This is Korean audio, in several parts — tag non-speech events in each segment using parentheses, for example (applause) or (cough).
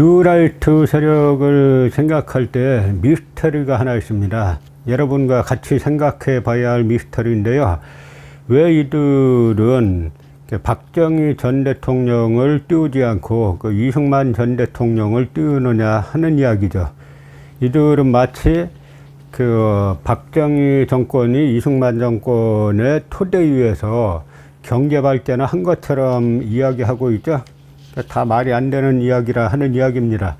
뉴라이트 세력을 생각할 때 미스터리가 하나 있습니다. 여러분과 같이 생각해 봐야 할 미스터리인데요. 왜 이들은 박정희 전 대통령을 띄우지 않고 그 이승만 전 대통령을 띄우느냐 하는 이야기죠. 이들은 마치 그 박정희 정권이 이승만 정권의 토대 위에서 경제 발전을 한 것처럼 이야기하고 있죠. 다 말이 안 되는 이야기라 하는 이야기입니다.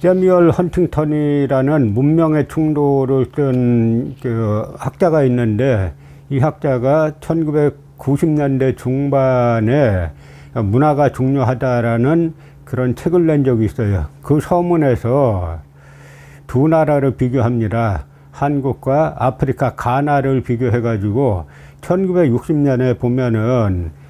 세미얼 헌팅턴이라는 문명의 충돌을 쓴그 학자가 있는데 이 학자가 1990년대 중반에 문화가 중요하다라는 그런 책을 낸 적이 있어요. 그 서문에서 두 나라를 비교합니다. 한국과 아프리카 가나를 비교해 가지고 1960년에 보면은 이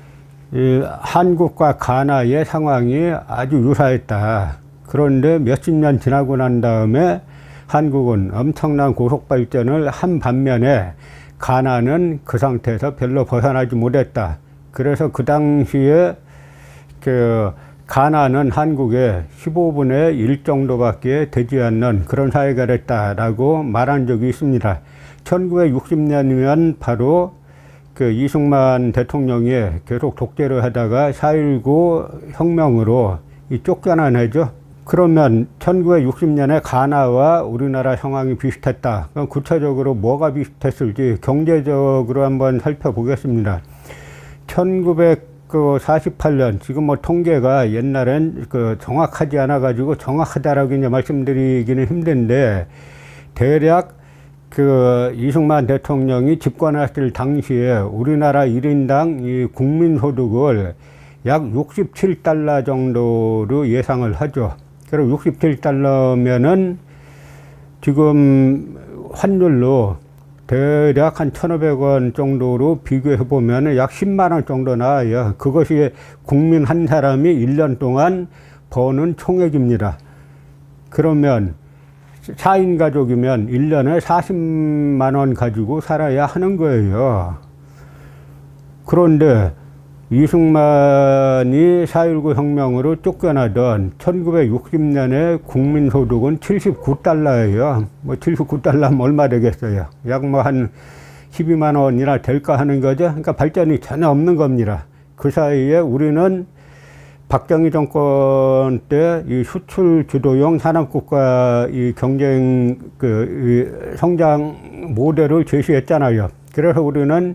한국과 가나의 상황이 아주 유사했다. 그런데 몇십 년 지나고 난 다음에 한국은 엄청난 고속 발전을 한 반면에 가나는 그 상태에서 별로 벗어나지 못했다. 그래서 그 당시에 그 가나는 한국의 15분의 1 정도밖에 되지 않는 그런 사회가 됐다라고 말한 적이 있습니다. 1960년이면 바로 그 이승만 대통령이 계속 독재를 하다가 4.19 혁명으로 이 쫓겨난 해죠. 그러면 1960년에 가나와 우리나라 상황이 비슷했다. 그럼 구체적으로 뭐가 비슷했을지 경제적으로 한번 살펴보겠습니다. 1948년 지금 뭐 통계가 옛날엔 그 정확하지 않아 가지고 정확하다라고 이제 말씀드리기는 힘든데 대략 그 이승만 대통령이 집권했을 당시에 우리나라 1인당 이 국민소득을 약 67달러 정도로 예상을 하죠. 그리고 67달러면은 지금 환율로 대략 한 1,500원 정도로 비교해 보면 약 10만 원 정도 나와요. 그것이 국민 한 사람이 1년 동안 버는 총액입니다. 그러면 4인 가족이면 1년에 40만 원 가지고 살아야 하는 거예요. 그런데 이승만이 4.19 혁명으로 쫓겨나던 1960년에 국민소득은 79달러예요. 뭐 79달러면 얼마 되겠어요? 약 뭐 한 12만 원이나 될까 하는 거죠. 그러니까 발전이 전혀 없는 겁니다. 그 사이에 우리는 박정희 정권 때 이 수출 주도형 산업국가 이 경쟁 그 이 성장 모델을 제시했잖아요. 그래서 우리는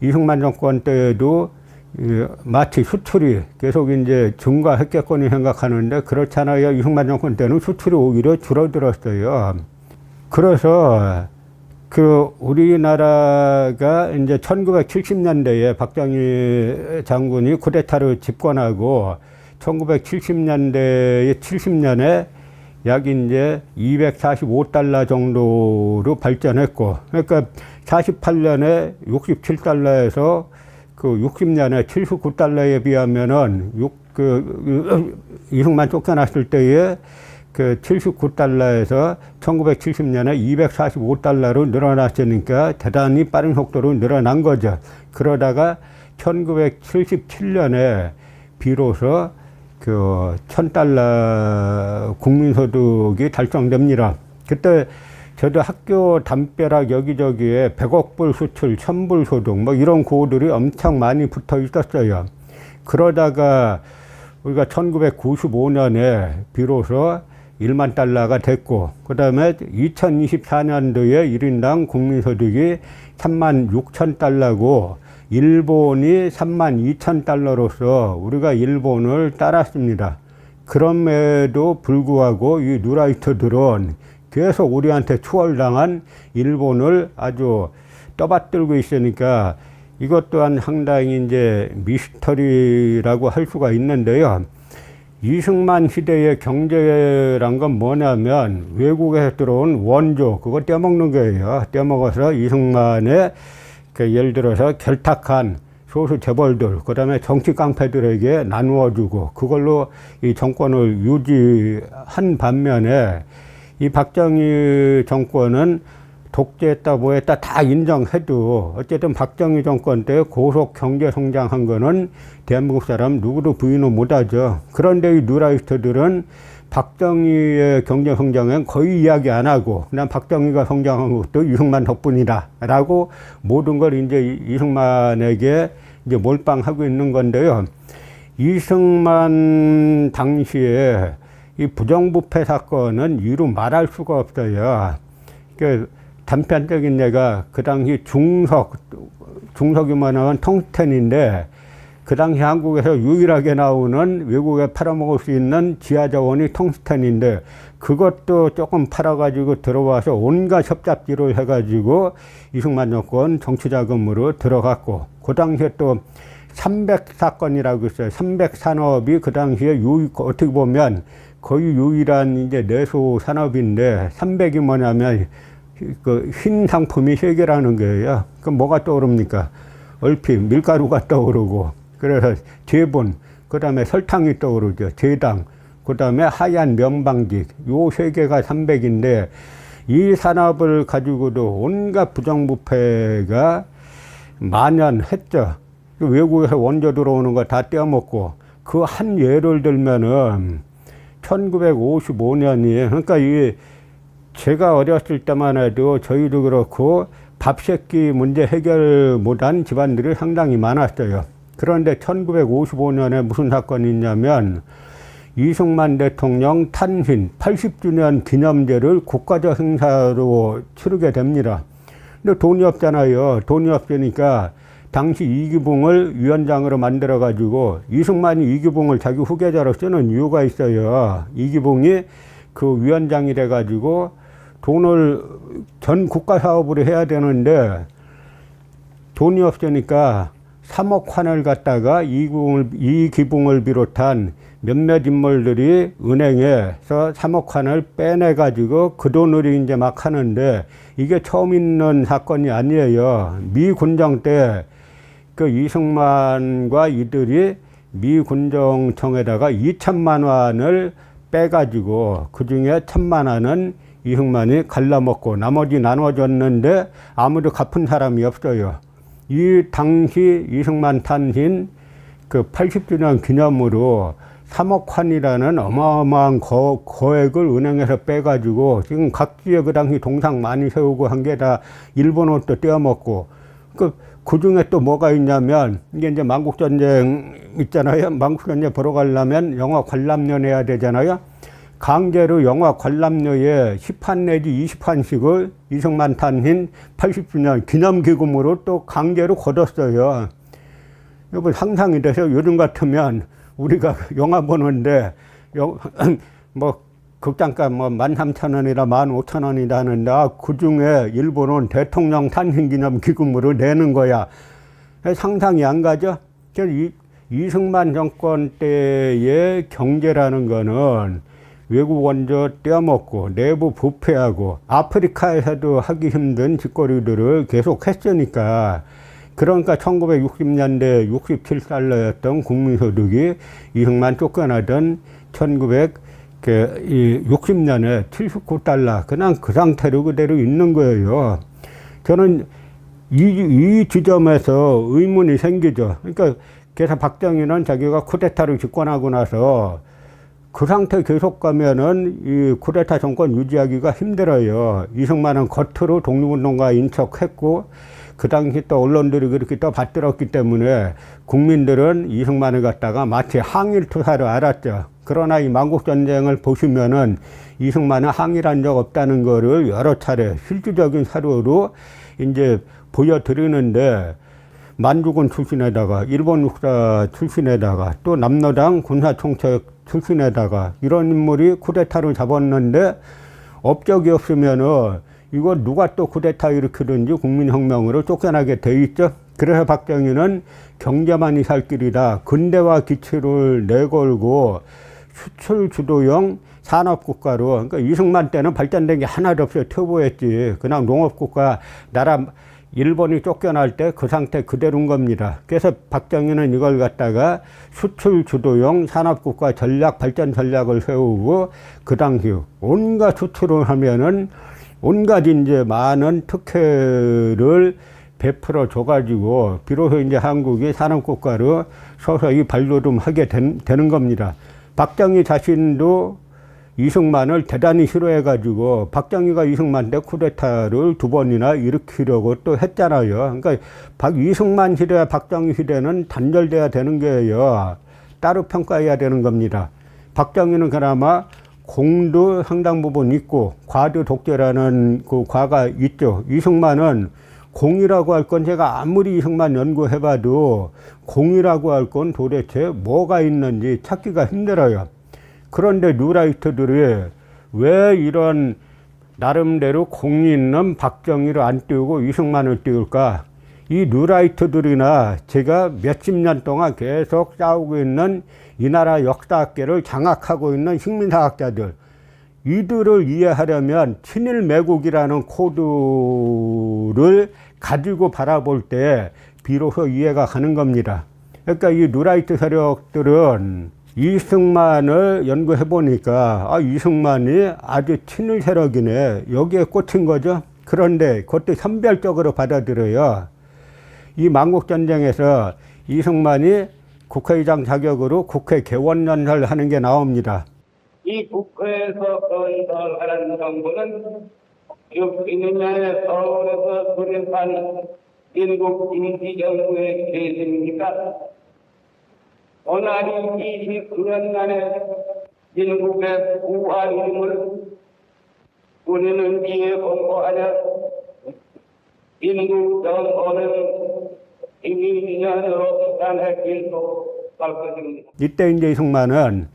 이승만 정권 때에도 이 마치 수출이 계속 이제 증가했겠거니 생각하는데 그렇잖아요. 이승만 정권 때는 수출이 오히려 줄어들었어요. 그래서 그 우리나라가 이제 1970년대에 박정희 장군이 쿠데타를 집권하고 1970년대에 70년에 약 이제 245달러 정도로 발전했고 그러니까 48년에 67달러에서 그 60년에 79달러에 비하면은 6, 그, 이승만 쫓겨났을 때에 그 79달러에서 1970년에 245달러로 늘어났으니까 대단히 빠른 속도로 늘어난 거죠. 그러다가 1977년에 비로소 그 1000달러 국민소득이 달성됩니다. 그때 저도 학교 담벼락 여기저기에 100억 불 수출, 1000불 소득 뭐 이런 고들이 엄청 많이 붙어 있었어요. 그러다가 우리가 1995년에 비로소 1만 달러가 됐고, 그 다음에 2024년도에 1인당 국민소득이 3만 6천 달러고, 일본이 3만 2천 달러로서 우리가 일본을 따랐습니다. 그럼에도 불구하고 이 누라이트들은 계속 우리한테 추월당한 일본을 아주 떠받들고 있으니까 이것 또한 상당히 이제 미스터리라고 할 수가 있는데요. 이승만 시대의 경제란 건 뭐냐면 외국에서 들어온 원조 그거 떼먹는 거예요. 떼먹어서 이승만의 그 예를 들어서 결탁한 소수 재벌들 그 다음에 정치 깡패들에게 나누어주고 그걸로 이 정권을 유지한 반면에 이 박정희 정권은 독재했다 뭐 했다 다 인정해도 어쨌든 박정희 정권 때 고속 경제 성장한 거는 대한민국 사람 누구도 부인을 못하죠. 그런데 이 누라이스트들은 박정희의 경제 성장은 거의 이야기 안 하고 그냥 박정희가 성장한 것도 이승만 덕분이다라고 모든 걸 이제 이승만에게 이제 몰빵하고 있는 건데요. 이승만 당시에 이 부정부패 사건은 이루 말할 수가 없어요. 그 단편적인 예가 그 당시 중석, 중석이면은 텅스텐인데 그 당시 한국에서 유일하게 나오는 외국에 팔아먹을 수 있는 지하자원이 텅스텐인데 그것도 조금 팔아가지고 들어와서 온갖 협잡지를 해가지고 이승만 정권 정치자금으로 들어갔고 그 당시에 또 300사건이라고 있어요. 300산업이 그 당시에 유일, 어떻게 보면 거의 유일한 이제 내수 산업인데 300이 뭐냐면 그 흰 상품이 세 개라는 거예요. 그럼 뭐가 떠오릅니까? 얼핏 밀가루가 떠오르고 그래서 제분, 그 다음에 설탕이 떠오르죠. 제당, 그 다음에 하얀 면방직, 요 세 개가 300인데 이 산업을 가지고도 온갖 부정부패가 만연했죠. 그 외국에서 원조 들어오는 거 다 떼어먹고 그 한 예를 들면은 1955년이 그러니까 이 제가 어렸을 때만 해도 저희도 그렇고 밥새끼 문제 해결 못한 집안들이 상당히 많았어요. 그런데 1955년에 무슨 사건이 있냐면 이승만 대통령 탄신 80주년 기념제를 국가적 행사로 치르게 됩니다. 근데 돈이 없잖아요. 돈이 없으니까 당시 이기붕을 위원장으로 만들어 가지고 이승만이 이기붕을 자기 후계자로 쓰는 이유가 있어요. 이기붕이 그 위원장이 돼 가지고 돈을 전 국가 사업으로 해야 되는데 돈이 없으니까 3억 환을 갖다가 이기붕을, 이기붕을 비롯한 몇몇 인물들이 은행에서 3억 환을 빼내 가지고 그 돈으로 이제 막 하는데 이게 처음 있는 사건이 아니에요. 미 군정 때 그 이승만과 이들이 미 군정청에다가 2천만 원을 빼가지고 그 중에 천만 원은 이승만이 갈라먹고 나머지 나눠줬는데 아무도 갚은 사람이 없어요. 이 당시 이승만 탄신 그 80주년 기념으로 3억 환이라는 어마어마한 거, 거액을 은행에서 빼가지고 지금 각지에 그 당시 동상 많이 세우고 한 게 다 일본 옷도 떼어먹고 그, 그 중에 또 뭐가 있냐면 이게 이제 만국전쟁 있잖아요. 만국전쟁 보러 가려면 영화 관람료 내야 되잖아요. 강제로 영화 관람료에 10판 내지 20판씩을 이승만 탄신 80주년 기념기금으로 또 강제로 걷었어요. 여러분 상상이 돼서 요즘 같으면 우리가 (laughs) 영화 보는데 영, (clears throat) 뭐 극장가 뭐 13,000원이라 15,000원이라 하는데 아, 그중에 일본은 대통령 탄신기념 기금으로 내는 거야. 상상이 안 가죠? 이, 이승만 정권 때의 경제라는 거는 외국 원조 떼어먹고 내부 부패하고 아프리카에서도 하기 힘든 짓거리들을 계속 했으니까 그러니까 1960년대 67달러였던 국민소득이 이승만 쫓겨나던 1960년에 79달러 그냥 그 상태로 그대로 있는 거예요. 저는 이, 이 지점에서 의문이 생기죠. 그러니까 그래서 박정희는 자기가 쿠데타를 집권하고 나서 그 상태 계속 가면은 이 쿠데타 정권 유지하기가 힘들어요. 이승만은 겉으로 독립운동가인 척했고 그 당시 또 언론들이 그렇게 또 받들었기 때문에 국민들은 이승만을 갖다가 마치 항일 투사를 알았죠. 그러나 이 만국전쟁을 보시면은 이승만은 항일한 적 없다는 거를 여러 차례 실질적인 사료로 이제 보여드리는데 만주군 출신에다가 일본 육사 출신에다가 또 남노당 군사총책 출신에다가 이런 인물이 쿠데타를 잡았는데 업적이 없으면은 이거 누가 또 쿠데타 일으키든지 국민혁명으로 쫓겨나게 돼 있죠. 그래서 박정희는 경제만이 살 길이다. 근대화 기치를 내걸고 수출 주도형 산업국가로 그러니까 이승만 때는 발전된 게 하나도 없어요. 터보했지. 그냥 농업국가 나라 일본이 쫓겨날 때 그 상태 그대로인 겁니다. 그래서 박정희는 이걸 갖다가 수출 주도형 산업국가 전략 발전 전략을 세우고 그 당시 온갖 수출을 하면은 온갖 이제 많은 특혜를 베풀어 줘가지고 비로소 이제 한국이 산업국가로 서서히 발돋움하게 된, 되는 겁니다. 박정희 자신도 이승만을 대단히 싫어해가지고 박정희가 이승만 때 쿠데타를 두 번이나 일으키려고 또 했잖아요. 그러니까 박 이승만 시대, 박정희 시대는 단절돼야 되는 거예요. 따로 평가해야 되는 겁니다. 박정희는 그나마 공도 상당 부분 있고 과도 독재라는 그 과가 있죠. 이승만은 공이라고 할 건 제가 아무리 이승만 연구해봐도 공이라고 할 건 도대체 뭐가 있는지 찾기가 힘들어요. 그런데 뉴라이트들이 왜 이런 나름대로 공이 있는 박정희를 안 띄우고 이승만을 띄울까? 이 뉴라이트들이나 제가 몇십 년 동안 계속 싸우고 있는 이 나라 역사학계를 장악하고 있는 식민사학자들, 이들을 이해하려면 친일 매국이라는 코드를 가지고 바라볼 때 비로소 이해가 가는 겁니다. 그러니까 이 누라이트 세력들은 이승만을 연구해 보니까 아 이승만이 아주 친일 세력이네 여기에 꽂힌 거죠. 그런데 그것도 선별적으로 받아들여요. 이 만국 전쟁에서 이승만이 국회의장 자격으로 국회 개원 연설 하는 게 나옵니다. 이 국회에서 건설하는 정부는 60년에 서울에서 수립한 일국 임시정부의 계승입니까? 오늘이 29년 만에 일국의 부활임을 우리는 이해 공고하냐? 일국 정권은 이민년으로 단의 길도 갈 것입니다. 이때 이제 이승만은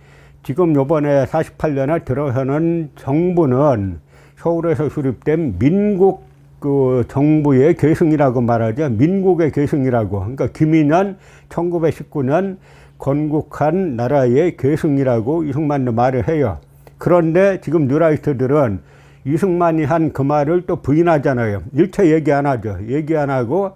지금 요번에 48년에 들어서는 정부는 서울에서 수립된 민국 그 정부의 계승이라고 말하죠. 민국의 계승이라고. 그러니까 김인현 1919년 건국한 나라의 계승이라고 이승만도 말을 해요. 그런데 지금 뉴라이트들은 이승만이 한 그 말을 또 부인하잖아요. 일체 얘기 안 하죠. 얘기 안 하고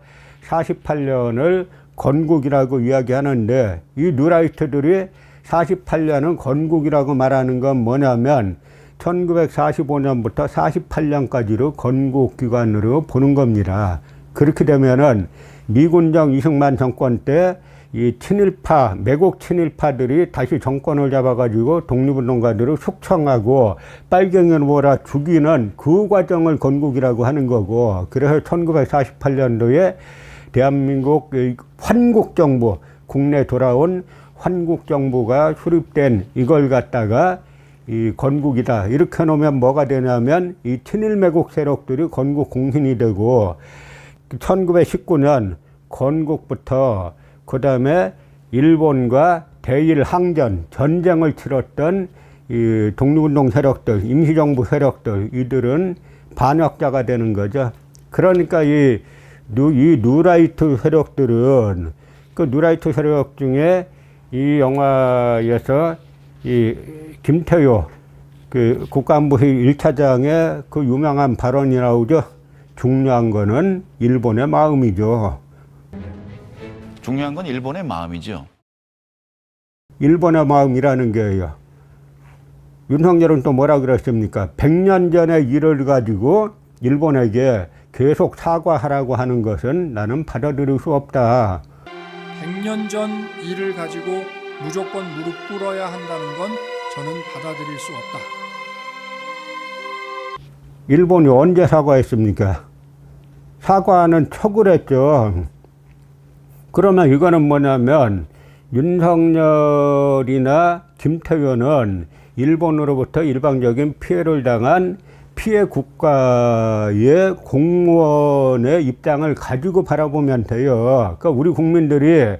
48년을 건국이라고 이야기하는데 이 뉴라이트들이 48년은 건국이라고 말하는 건 뭐냐면 1945년부터 48년까지로 건국 기간으로 보는 겁니다. 그렇게 되면은 미군정 이승만 정권 때 이 친일파, 매국 친일파들이 다시 정권을 잡아가지고 독립운동가들을 숙청하고 빨갱이를 몰아 죽이는 그 과정을 건국이라고 하는 거고, 그래서 1948년도에 대한민국 환국정부, 국내 돌아온 환국정부가 수립된 이걸 갖다가 이 건국이다. 이렇게 놓으면 뭐가 되냐면 이 친일 매국 세력들이 건국 공신이 되고 1919년 건국부터 그 다음에 일본과 대일 항전 전쟁을 치렀던 이 독립운동 세력들, 임시정부 세력들 이들은 반역자가 되는 거죠. 그러니까 이, 누, 이 누라이트 세력들은 그 누라이트 세력 중에 이 영화에서 이 김태효 그 국가안보회 1차장의 그 유명한 발언이 나오죠. 중요한 거는 일본의 마음이죠. 중요한 건 일본의 마음이죠. 일본의 마음이라는 게요. 윤석열은 또 뭐라 그랬습니까? 100년 전의 일을 가지고 일본에게 계속 사과하라고 하는 것은 나는 받아들일 수 없다. 100년 전 일을 가지고 무조건 무릎 꿇어야 한다는 건 저는 받아들일 수 없다. 일본이 언제 사과했습니까? 사과는 척을 했죠. 그러면 이거는 뭐냐면 윤석열이나 김태효는 일본으로부터 일방적인 피해를 당한 피해 국가의 공무원의 입장을 가지고 바라보면 돼요. 그러니까 우리 국민들이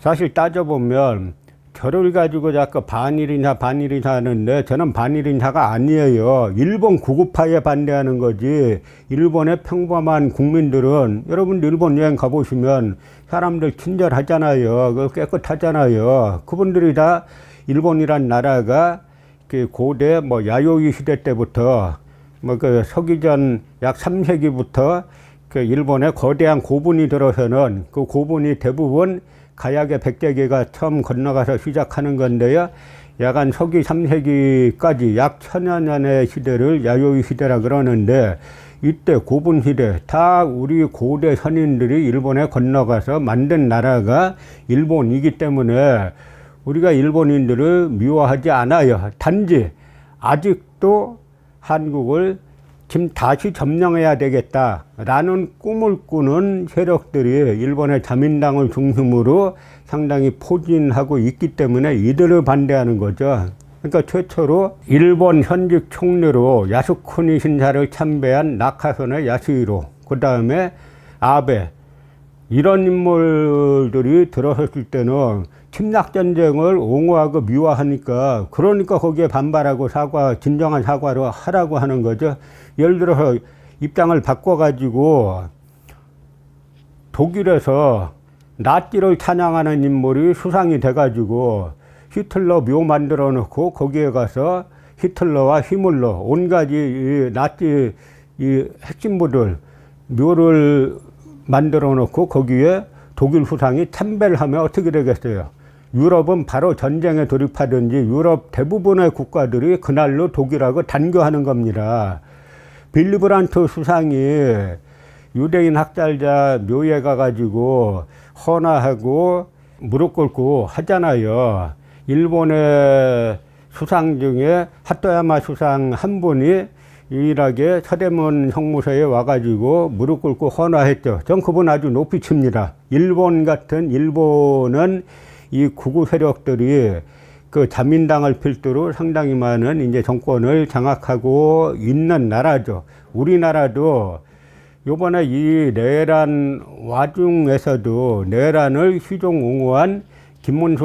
사실 따져보면 저를 가지고 자꾸 반일이냐 반일이냐 하는데 저는 반일이냐가 아니에요. 일본 구구파에 반대하는 거지. 일본의 평범한 국민들은 여러분 일본 여행 가보시면 사람들 친절하잖아요. 그 깨끗하잖아요. 그분들이 다 일본이란 나라가 그 고대 뭐 야요이 시대 때부터 뭐 그 서기전 약 3세기부터 그 일본의 거대한 고분이 들어서는 그 고분이 대부분 가야계 백제계가 처음 건너가서 시작하는 건데요. 야간 서기 3세기까지 약 천여 년의 시대를 야요이 시대라 그러는데 이때 고분 시대 다 우리 고대 선인들이 일본에 건너가서 만든 나라가 일본이기 때문에 우리가 일본인들을 미워하지 않아요. 단지 아직도 한국을 지금 다시 점령해야 되겠다라는 꿈을 꾸는 세력들이 일본의 자민당을 중심으로 상당히 포진하고 있기 때문에 이들을 반대하는 거죠. 그러니까 최초로 일본 현직 총리로 야스쿠니 신사를 참배한 나카선의 야스히로, 그 다음에 아베, 이런 인물들이 들어섰을 때는 침략 전쟁을 옹호하고 미화하니까 그러니까 거기에 반발하고 사과 진정한 사과를 하라고 하는 거죠. 예를 들어서 입장을 바꿔 가지고 독일에서 나치를 찬양하는 인물이 수상이 돼 가지고 히틀러 묘 만들어 놓고 거기에 가서 히틀러와 히물러 온갖 이 나치 이 핵심부들 묘를 만들어 놓고 거기에 독일 수상이 참배를 하면 어떻게 되겠어요? 유럽은 바로 전쟁에 돌입하든지 유럽 대부분의 국가들이 그날로 독일하고 단교하는 겁니다. 빌리브란트 수상이 유대인 학살자 묘에 가가지고 헌화하고 무릎 꿇고 하잖아요. 일본의 수상 중에 하토야마 수상 한 분이 유일하게 서대문 형무소에 와가지고 무릎 꿇고 헌화했죠. 전 그분 아주 높이 칩니다. 일본 같은 일본은 이 구구 세력들이 그 자민당을 필두로 상당히 많은 이제 정권을 장악하고 있는 나라죠. 우리나라도 요번에 이 내란 와중에서도 내란을 희종 옹호한 김문수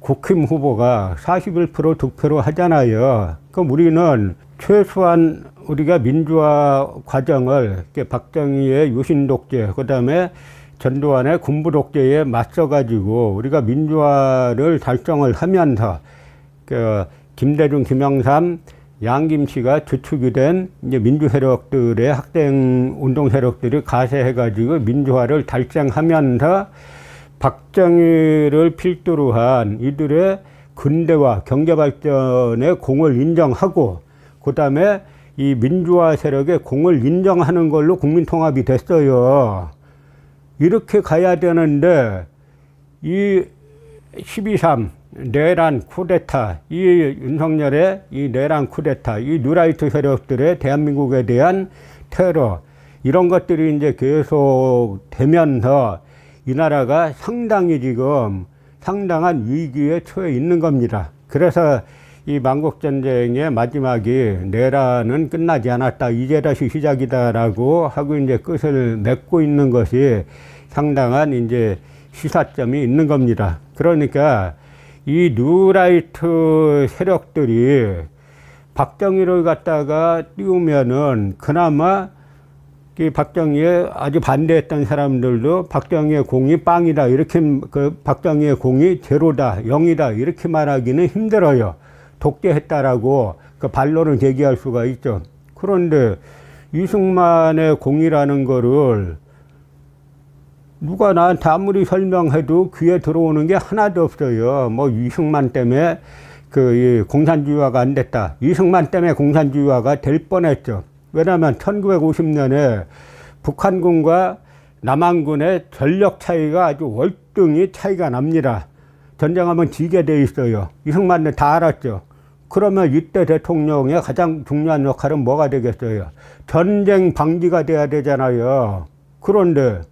국힘 후보가 41% 득표로 하잖아요. 그럼 우리는 최소한 우리가 민주화 과정을 박정희의 유신 독재, 그 다음에 전두환의 군부 독재에 맞서 가지고 우리가 민주화를 달성을 하면서 그 김대중, 김영삼, 양김 씨가 주축이 된 이제 민주 세력들의 학생 운동 세력들이 가세해 가지고 민주화를 달성하면서 박정희를 필두로 한 이들의 근대화 경제 발전의 공을 인정하고 그다음에 이 민주화 세력의 공을 인정하는 걸로 국민 통합이 됐어요. 이렇게 가야 되는데 이 12.3 내란 쿠데타 이 윤석열의 이 내란 쿠데타 이 뉴라이트 세력들의 대한민국에 대한 테러 이런 것들이 이제 계속 되면서 이 나라가 상당히 지금 상당한 위기에 처해 있는 겁니다. 그래서 이 만국전쟁의 마지막이 내란은 끝나지 않았다. 이제 다시 시작이다라고 하고 이제 끝을 맺고 있는 것이 상당한 이제 시사점이 있는 겁니다. 그러니까 이 뉴라이트 세력들이 박정희를 갖다가 띄우면은 그나마 이 박정희에 아주 반대했던 사람들도 박정희의 공이 빵이다 이렇게 그 박정희의 공이 제로다 영이다 이렇게 말하기는 힘들어요. 독재했다라고 그 반론을 제기할 수가 있죠. 그런데 이승만의 공이라는 거를 누가 나한테 아무리 설명해도 귀에 들어오는 게 하나도 없어요. 뭐 이승만 때문에 그이 공산주의화가 안 됐다. 이승만 때문에 공산주의화가 될 뻔했죠. 왜냐하면 1950년에 북한군과 남한군의 전력 차이가 아주 월등히 차이가 납니다. 전쟁하면 지게 돼 있어요. 이승만은 다 알았죠. 그러면 이때 대통령의 가장 중요한 역할은 뭐가 되겠어요? 전쟁 방지가 돼야 되잖아요. 그런데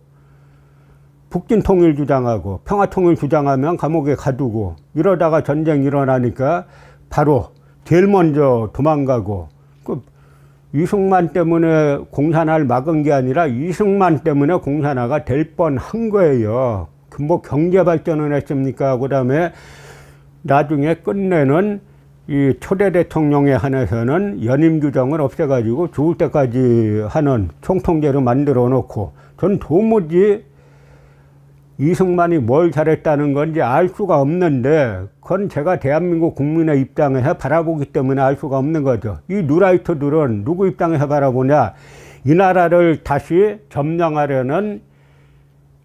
북진 통일 주장하고 평화 통일 주장하면 감옥에 가두고 이러다가 전쟁 일어나니까 바로 제일 먼저 도망가고 그 이승만 때문에 공산화를 막은 게 아니라 이승만 때문에 공산화가 될 뻔한 거예요. 그뭐 경제 발전을 했습니까? 그다음에 나중에 끝내는 이 초대 대통령에 한해서는 연임 규정을 없애가지고 죽을 때까지 하는 총통제로 만들어 놓고 전 도무지 이승만이 뭘 잘했다는 건지 알 수가 없는데 그건 제가 대한민국 국민의 입장에서 바라보기 때문에 알 수가 없는 거죠. 이 누라이트들은 누구 입장에서 바라보냐? 이 나라를 다시 점령하려는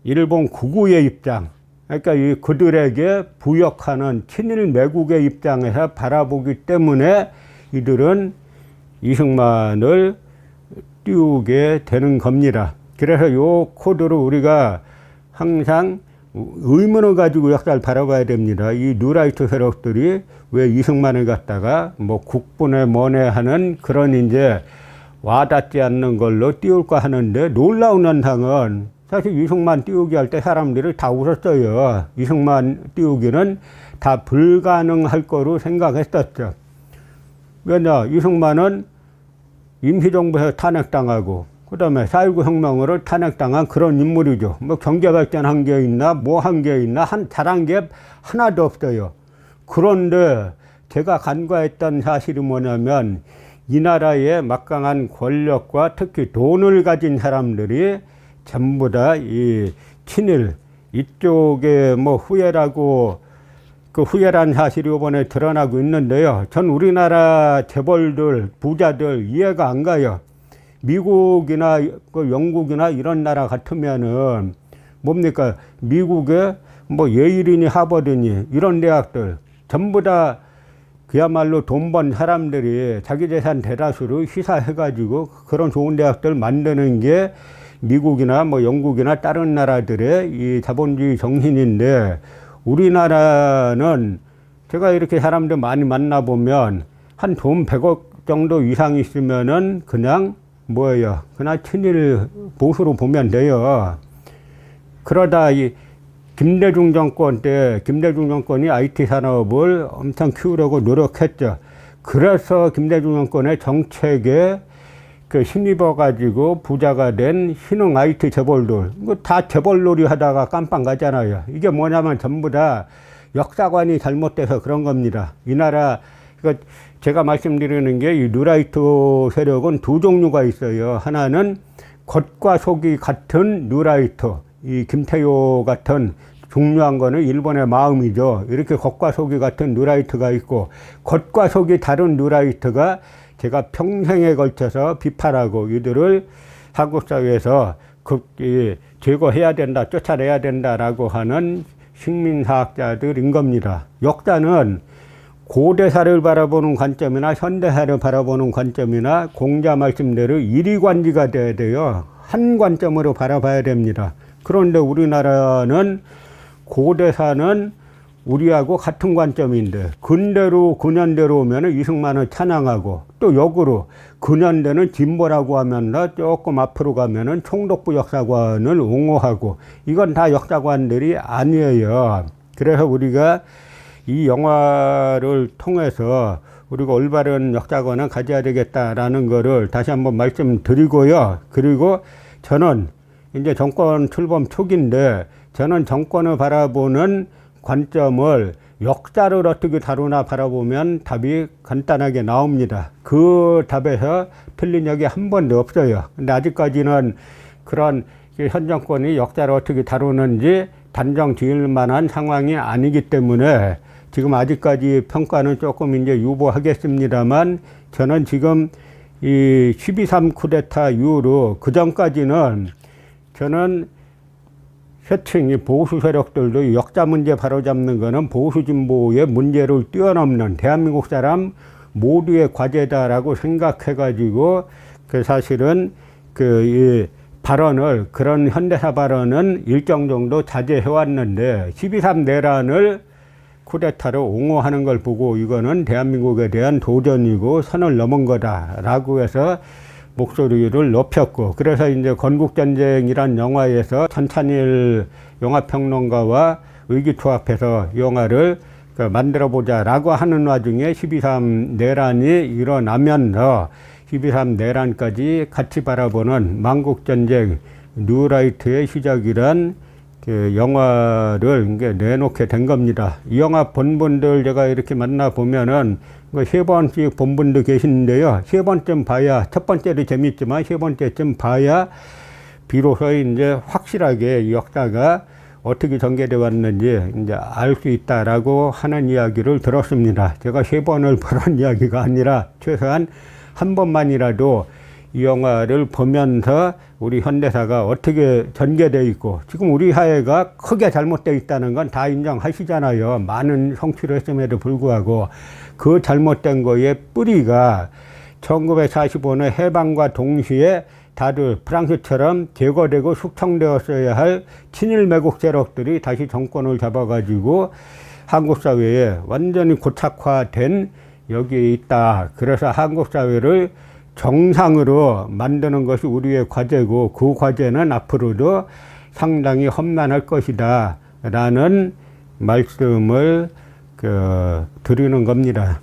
일본 구구의 입장, 그러니까 이 그들에게 부역하는 친일 매국의 입장에서 바라보기 때문에 이들은 이승만을 띄우게 되는 겁니다. 그래서 요 코드를 우리가 항상 의문을 가지고 역사를 바라봐야 됩니다. 이 뉴라이트 세력들이 왜 이승만을 갖다가 뭐 국분에 뭐네 하는 그런 이제 와닿지 않는 걸로 띄울까 하는데 놀라운 현상은 사실 이승만 띄우기 할 때 사람들이 다 웃었어요. 이승만 띄우기는 다 불가능할 거로 생각했었죠. 왜냐, 이승만은 임시정부에서 탄핵당하고, 그 다음에 4.19 혁명으로 탄핵당한 그런 인물이죠. 뭐 경제발전 한 게 있나, 뭐 한 게 있나, 한, 잘한 게 하나도 없어요. 그런데 제가 간과했던 사실이 뭐냐면, 이 나라의 막강한 권력과 특히 돈을 가진 사람들이 전부 다 이 친일, 이쪽에 뭐 후예라고 그 후회란 사실이 이번에 드러나고 있는데요. 전 우리나라 재벌들, 부자들 이해가 안 가요. 미국이나 그 영국이나 이런 나라 같으면은 뭡니까? 미국에 뭐 예일이니 하버드니 이런 대학들 전부 다 그야말로 돈 번 사람들이 자기 재산 대다수를 희사해가지고 그런 좋은 대학들 만드는 게 미국이나 뭐 영국이나 다른 나라들의 이 자본주의 정신인데 우리나라는 제가 이렇게 사람들 많이 만나보면 한 돈 100억 정도 이상 있으면은 그냥 뭐예요. 그냥 친일 보수로 보면 돼요. 그러다 이 김대중 정권 때 김대중 정권이 IT 산업을 엄청 키우려고 노력했죠. 그래서 김대중 정권의 정책에 그 힘입어 가지고 부자가 된 신흥 IT 재벌들 이거 다 재벌놀이 하다가 깜빵 가잖아요. 이게 뭐냐면 전부 다 역사관이 잘못돼서 그런 겁니다. 이 나라 이거 제가 말씀드리는 게 이 뉴라이트 세력은 두 종류가 있어요. 하나는 겉과 속이 같은 뉴라이트, 이 김태효 같은 중요한 거는 일본의 마음이죠. 이렇게 겉과 속이 같은 뉴라이트가 있고 겉과 속이 다른 뉴라이트가 제가 평생에 걸쳐서 비판하고 이들을 한국 사회에서 그, 이, 제거해야 된다, 쫓아내야 된다라고 하는 식민사학자들인 겁니다. 역사는 고대사를 바라보는 관점이나 현대사를 바라보는 관점이나 공자 말씀대로 이리관지가 돼야 돼요. 한 관점으로 바라봐야 됩니다. 그런데 우리나라는 고대사는 우리하고 같은 관점인데 근대로 근현대로 오면 이승만을 찬양하고 또 역으로 근현대는 진보라고 하면 조금 앞으로 가면은 총독부 역사관을 옹호하고 이건 다 역사관들이 아니에요. 그래서 우리가 이 영화를 통해서 우리가 올바른 역사관을 가져야 되겠다라는 거를 다시 한번 말씀드리고요. 그리고 저는 이제 정권 출범 초기인데 저는 정권을 바라보는 관점을 역사를 어떻게 다루나 바라보면 답이 간단하게 나옵니다. 그 답에서 틀린 적이 한 번도 없어요. 근데 아직까지는 그런 현 정권이 역사를 어떻게 다루는지 단정 지을 만한 상황이 아니기 때문에 지금 아직까지 평가는 조금 이제 유보하겠습니다만 저는 지금 이 12.3 쿠데타 이후로 그 전까지는 저는 세층이 보수 세력들도 역사 문제 바로잡는 거는 보수 진보의 문제를 뛰어넘는 대한민국 사람 모두의 과제다라고 생각해 가지고 그 사실은 그 이 발언을 그런 현대사 발언은 일정 정도 자제해 왔는데 12.3 내란을 쿠데타를 옹호하는 걸 보고 이거는 대한민국에 대한 도전이고 선을 넘은 거다라고 해서 목소리를 높였고 그래서 이제 건국전쟁이란 영화에서 천찬일 영화평론가와 의기투합해서 영화를 그 만들어 보자라고 하는 와중에 12.3 내란이 일어나면서 12.3 내란까지 같이 바라보는 만국전쟁 뉴라이트의 시작이란 그 영화를 이게 내놓게 된 겁니다. 이 영화 본 분들 제가 이렇게 만나 보면은 그 세 번씩 본 분도 계시는데요. 세 번쯤 봐야 첫 번째도 재밌지만 세 번째쯤 봐야 비로소 이제 확실하게 이 역사가 어떻게 전개되어 왔는지 이제 알 수 있다라고 하는 이야기를 들었습니다. 제가 세 번을 (laughs) 보란 이야기가 아니라 최소한 한 번만이라도 이 영화를 보면서 우리 현대사가 어떻게 전개되어 있고 지금 우리 사회가 크게 잘못되어 있다는 건 다 인정하시잖아요. 많은 성취를 했음에도 불구하고 그 잘못된 거의 뿌리가 1945년 해방과 동시에 다들 프랑스처럼 제거되고 숙청되었어야 할 친일 매국 세력들이 다시 정권을 잡아가지고 한국 사회에 완전히 고착화된 여기에 있다. 그래서 한국 사회를 정상으로 만드는 것이 우리의 과제고 그 과제는 앞으로도 상당히 험난할 것이다. 라는 말씀을 그 드리는 겁니다.